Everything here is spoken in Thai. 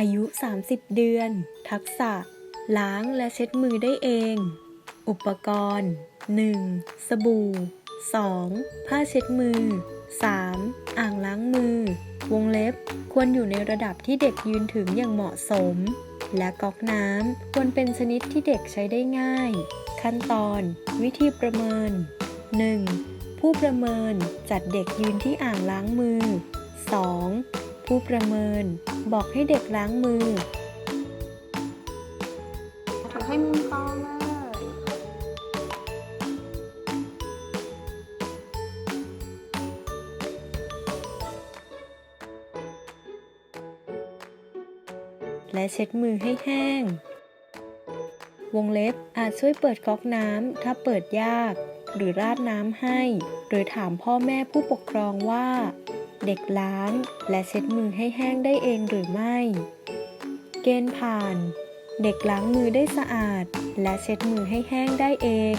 อายุ 30 เดือน ทักษะ ล้างและเช็ดมือได้เอง อุปกรณ์ 1. สบู่ 2. ผ้าเช็ดมือ 3. อ่างล้างมือ วงเล็บ ควรอยู่ในระดับที่เด็กยืนถึงอย่างเหมาะสม และก๊อกน้ำควรเป็นชนิดที่เด็กใช้ได้ง่าย ขั้นตอน วิธีประเมิน 1. ผู้ประเมินจัดเด็กยืนที่อ่างล้างมือ 2. ผู้ประเมินบอกให้เด็กล้างมือทำให้มุมกองเลยและเช็ดมือให้แห้ง วงเล็บอาจช่วยเปิดก๊อกน้ำถ้าเปิดยาก หรือราดน้ำให้ หรือถามพ่อแม่ผู้ปกครองว่า เด็กล้าง และเช็ดมือให้แห้งได้เองหรือไม่ เกณฑ์ผ่าน เด็กล้างมือได้สะอาด และเช็ดมือให้แห้งได้เอง